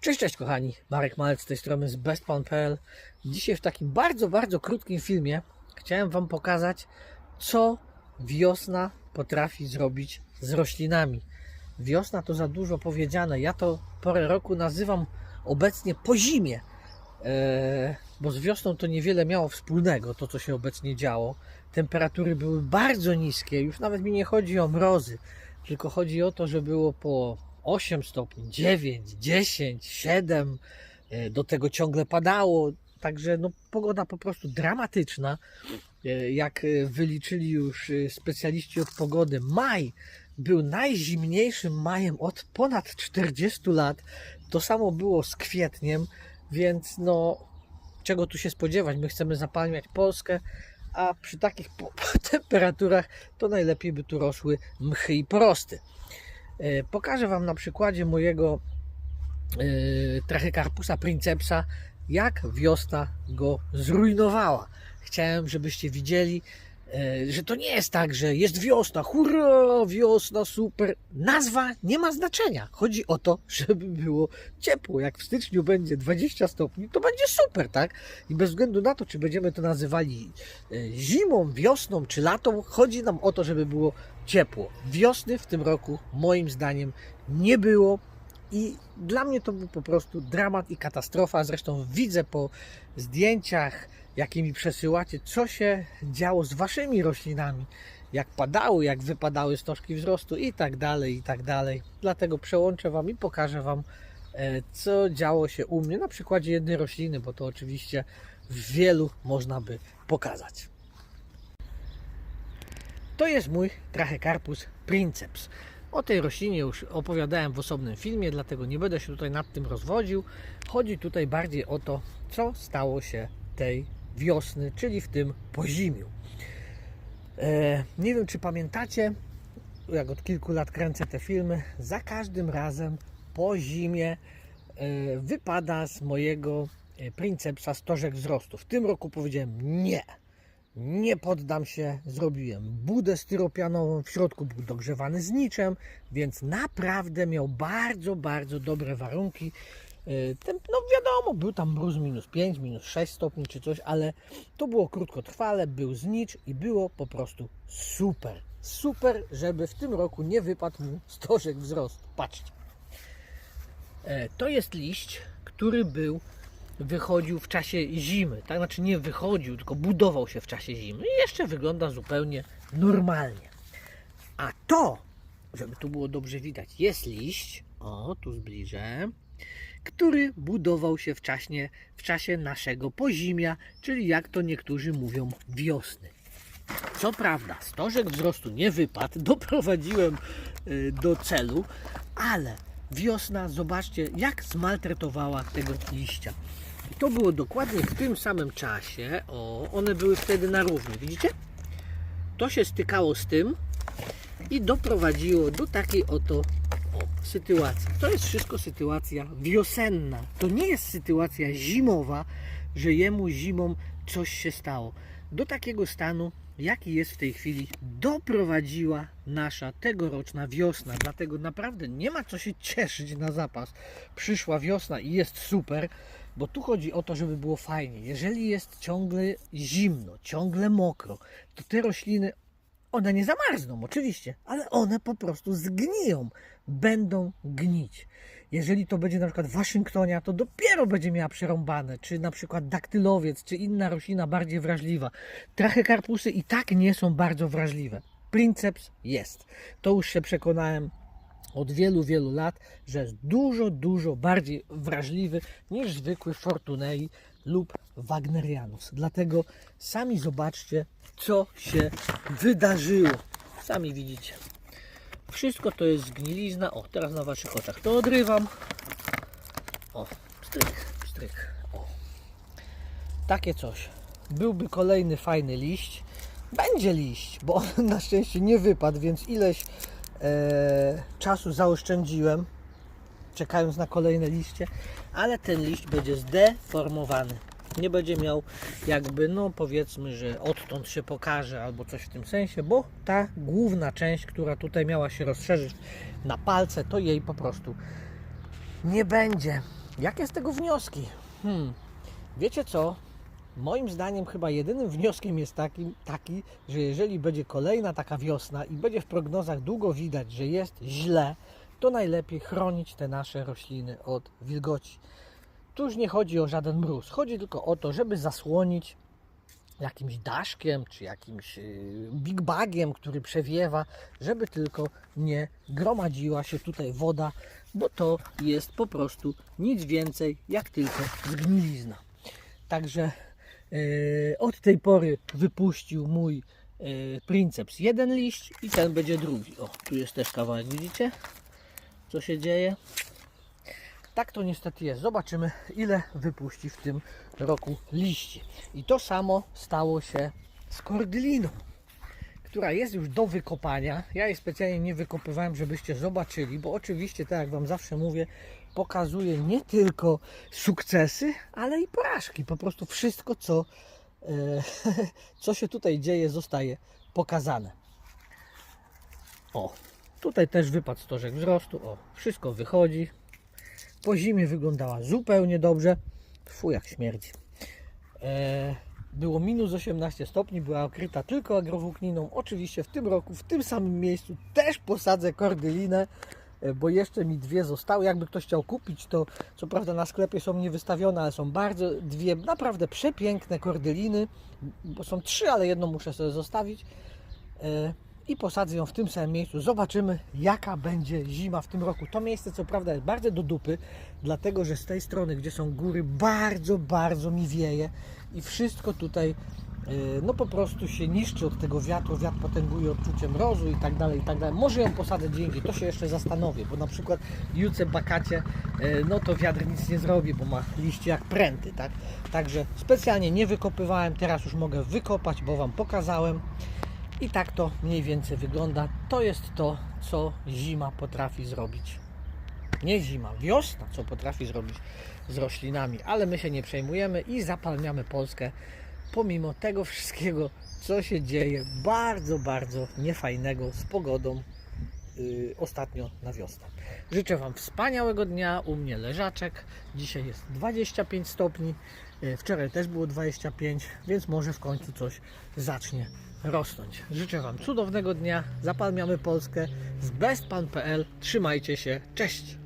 Cześć, cześć kochani, Marek Malec z tej strony z bestpan.pl Dzisiaj w takim bardzo, bardzo krótkim filmie chciałem Wam pokazać, co wiosna potrafi zrobić z roślinami. Wiosna to za dużo powiedziane, ja to porę roku nazywam obecnie po zimie, Eee, bo z wiosną to niewiele miało wspólnego, to co się obecnie działo. Temperatury były bardzo niskie, już nawet mi nie chodzi o mrozy, tylko chodzi o to, że było po 8 stopni, 9, 10, 7, e, do tego ciągle padało, także no, pogoda po prostu dramatyczna. E, Jak e, wyliczyli już e, specjaliści od pogody, maj był najzimniejszym majem od ponad 40 lat. To samo było z kwietniem, więc no czego tu się spodziewać? My chcemy zapalniać Polskę, a przy takich temperaturach to najlepiej by tu rosły mchy i porosty. E, Pokażę Wam na przykładzie mojego e, Trachycarpusa princepsa, jak wiosna go zrujnowała. Chciałem, żebyście widzieli, że to nie jest tak, że jest wiosna, hurra, wiosna, super. Nazwa nie ma znaczenia. Chodzi o to, żeby było ciepło. Jak w styczniu będzie 20 stopni, to będzie super, tak? I bez względu na to, czy będziemy to nazywali e, zimą, wiosną czy latą, chodzi nam o to, żeby było ciepło. Wiosny w tym roku, moim zdaniem, nie było. I dla mnie to był po prostu dramat i katastrofa. Zresztą widzę po zdjęciach, jakie mi przesyłacie, co się działo z waszymi roślinami. Jak padały, jak wypadały stożki wzrostu i tak dalej, i tak dalej. Dlatego przełączę wam i pokażę wam, e, co działo się u mnie na przykładzie jednej rośliny, bo to oczywiście w wielu można by pokazać. To jest mój Trachycarpus princeps. O tej roślinie już opowiadałem w osobnym filmie, dlatego nie będę się tutaj nad tym rozwodził. Chodzi tutaj bardziej o to, co stało się tej wiosny, czyli w tym pozimiu. E, nie wiem, czy pamiętacie, jak od kilku lat kręcę te filmy, za każdym razem po zimie e, wypada z mojego e, princepsa stożek wzrostu. W tym roku powiedziałem nie. Nie poddam się, zrobiłem budę styropianową, w środku był dogrzewany z niczem, więc naprawdę miał bardzo, bardzo dobre warunki. Ten, no wiadomo, był tam mróz minus 5, minus 6 stopni czy coś, ale to było krótkotrwale, był znicz i było po prostu super. Super, żeby w tym roku nie wypadł mu stożek wzrostu. Patrzcie. E, To jest liść, który był wychodził w czasie zimy. Tak znaczy nie wychodził, tylko budował się w czasie zimy i jeszcze wygląda zupełnie normalnie. A to, żeby tu było dobrze widać, jest liść, o tu zbliżę, który budował się w czasie, w czasie naszego pozimia, czyli jak to niektórzy mówią wiosny. Co prawda, stożek wzrostu nie wypadł, doprowadziłem y, do celu, ale wiosna, zobaczcie, jak zmaltretowała tego liścia. To było dokładnie w tym samym czasie. O, one były wtedy na równi, widzicie? To się stykało z tym i doprowadziło do takiej oto o, sytuacji. To jest wszystko sytuacja wiosenna. To nie jest sytuacja zimowa, że jemu zimą coś się stało. Do takiego stanu, jaki jest w tej chwili, doprowadziła nasza tegoroczna wiosna. Dlatego naprawdę nie ma co się cieszyć na zapas. Przyszła wiosna i jest super, bo tu chodzi o to, żeby było fajnie. Jeżeli jest ciągle zimno, ciągle mokro, to te rośliny one nie zamarzną, oczywiście, ale one po prostu zgniją, będą gnić. Jeżeli to będzie na przykład Waszyngtonia, to dopiero będzie miała przerąbane, czy na przykład daktylowiec, czy inna roślina bardziej wrażliwa. Trachycarpusy i tak nie są bardzo wrażliwe. Princeps jest. To już się przekonałem od wielu, wielu lat, że jest dużo, dużo bardziej wrażliwy niż zwykły Fortunei lub Wagnerianus. Dlatego sami zobaczcie, co się wydarzyło. Sami widzicie. Wszystko to jest zgnilizna. O, teraz na waszych oczach to odrywam. O, stryk, stryk. O. Takie coś. Byłby kolejny fajny liść. Będzie liść, bo on na szczęście nie wypadł, więc ileś czasu zaoszczędziłem, czekając na kolejne liście, ale ten liść będzie zdeformowany. Nie będzie miał jakby, no powiedzmy, że odtąd się pokaże albo coś w tym sensie, bo ta główna część, która tutaj miała się rozszerzyć na palce, to jej po prostu nie będzie. Jakie z tego wnioski? Hmm. Wiecie co? Moim zdaniem chyba jedynym wnioskiem jest taki, taki, że jeżeli będzie kolejna taka wiosna i będzie w prognozach długo widać, że jest źle, to najlepiej chronić te nasze rośliny od wilgoci. Tu już nie chodzi o żaden mróz, chodzi tylko o to, żeby zasłonić jakimś daszkiem czy jakimś yy, big bagiem, który przewiewa, żeby tylko nie gromadziła się tutaj woda, bo to jest po prostu nic więcej jak tylko zgnilizna. Także od tej pory wypuścił mój yy, Princeps jeden liść i ten będzie drugi. O, tu jest też kawałek, widzicie? Co się dzieje? Tak to niestety jest. Zobaczymy, ile wypuści w tym roku liści. I to samo stało się z kordyliną, która jest już do wykopania. Ja jej specjalnie nie wykopywałem, żebyście zobaczyli, bo oczywiście, tak jak Wam zawsze mówię, pokazuje nie tylko sukcesy, ale i porażki. Po prostu wszystko, co, e, co się tutaj dzieje, zostaje pokazane. O, tutaj też wypadł stożek wzrostu. O, wszystko wychodzi. Po zimie wyglądała zupełnie dobrze. Fu, jak śmierdzi. E, było minus 18 stopni, była okryta tylko agrowłókniną. Oczywiście w tym roku, w tym samym miejscu też posadzę kordylinę, e, bo jeszcze mi dwie zostały. Jakby ktoś chciał kupić, to co prawda na sklepie są niewystawione, ale są bardzo dwie naprawdę przepiękne kordyliny, bo są trzy, ale jedną muszę sobie zostawić. E, i posadzę ją w tym samym miejscu. Zobaczymy, jaka będzie zima w tym roku. To miejsce, co prawda, jest bardzo do dupy, dlatego że z tej strony, gdzie są góry, bardzo, bardzo mi wieje i wszystko tutaj yy, no po prostu się niszczy od tego wiatru, wiatr potęguje odczucie mrozu i tak dalej, i tak dalej. Może ją posadzę gdzie indziej, to się jeszcze zastanowię, bo na przykład juce bakacie, yy, no to wiatr nic nie zrobi, bo ma liście jak pręty, tak? Także specjalnie nie wykopywałem, teraz już mogę wykopać, bo Wam pokazałem. I tak to mniej więcej wygląda. To jest to, co zima potrafi zrobić. Nie zima, wiosna, co potrafi zrobić z roślinami, ale my się nie przejmujemy i zapalniamy Polskę pomimo tego wszystkiego, co się dzieje bardzo, bardzo niefajnego z pogodą yy, ostatnio na wiosnę. Życzę Wam wspaniałego dnia. U mnie leżaczek. Dzisiaj jest 25 stopni. Yy, Wczoraj też było 25, więc może w końcu coś zacznie rosnąć. Życzę Wam cudownego dnia. Zapalmiamy Polskę z bestpan.pl. Trzymajcie się. Cześć!